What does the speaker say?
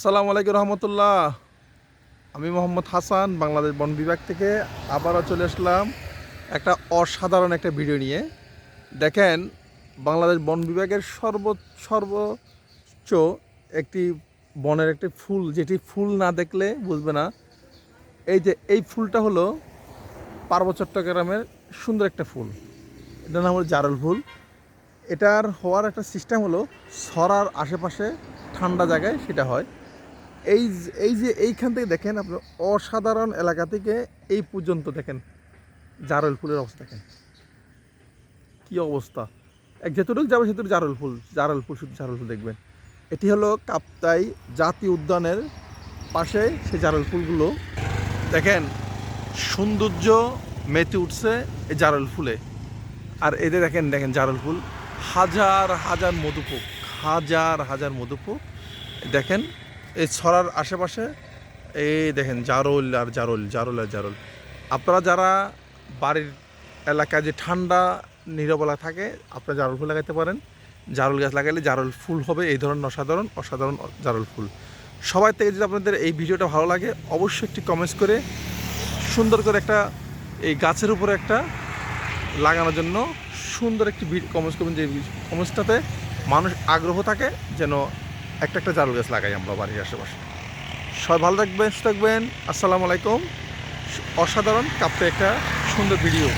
আসসালামু আলাইকুম রহমতুল্লাহ। আমি মোহাম্মদ হাসান, বাংলাদেশ বন বিভাগ থেকে আবারও চলে আসলাম একটা অসাধারণ একটা ভিডিও নিয়ে। দেখেন, বাংলাদেশ বন বিভাগের সর্ব, সর্বোচ্চ একটি বনের একটি ফুল, যেটি ফুল না দেখলে বুঝবে না। এই যে, এই ফুলটা হলো পার্বত্য চট্টগ্রামের সুন্দর একটা ফুল। এটার নাম হলো জারল ফুল। এটার হওয়ার একটা সিস্টেম হলো ছড়ার আশেপাশে ঠান্ডা জায়গায় সেটা হয়। এই এই যে এইখান থেকে দেখেন আপনার অসাধারণ এলাকা থেকে এই পর্যন্ত দেখেন জারল ফুলের অবস্থা দেখেন। কি অবস্থা? এক যেতটুকু যাবে সেতুটুকু জারল ফুল জারল ফুল, শুধু জারল ফুল দেখবেন। এটি হলো কাপ্তাই জাতীয় উদ্যানের পাশে সেই জারল ফুলগুলো। দেখেন, সৌন্দর্য মেতে উঠছে এই জারল ফুলে। আর এদের দেখেন দেখেন জারল ফুল। হাজার হাজার মধুপোক, হাজার হাজার মধুপোক। দেখেন এই ছড়ার আশেপাশে, এই দেখেন জারল আর জারল, জারুল আর জারল। আপনারা যারা বাড়ির এলাকায় যে ঠান্ডা, নিরবলা থাকে, আপনারা জারুল ফুল লাগাইতে পারেন। জারুল গাছ লাগাইলে জারল ফুল হবে, এই ধরনের অসাধারণ অসাধারণ জারল ফুল। সবাই থেকে যদি আপনাদের এই ভিডিওটা ভালো লাগে, অবশ্যই একটি কমেন্টস করে সুন্দর করে একটা, এই গাছের উপরে একটা লাগানোর জন্য সুন্দর একটি কমেন্টস করবেন যে কমেন্টসটাতে মানুষ আগ্রহ থাকে, যেন একটা একটা জারুল গাছ লাগাই আমরা বাড়ির আশেপাশে। সবাই ভালো থাকবেন থাকবেন। আসসালামু আলাইকুম। অসাধারণ কাপতে একটা সুন্দর ভিডিও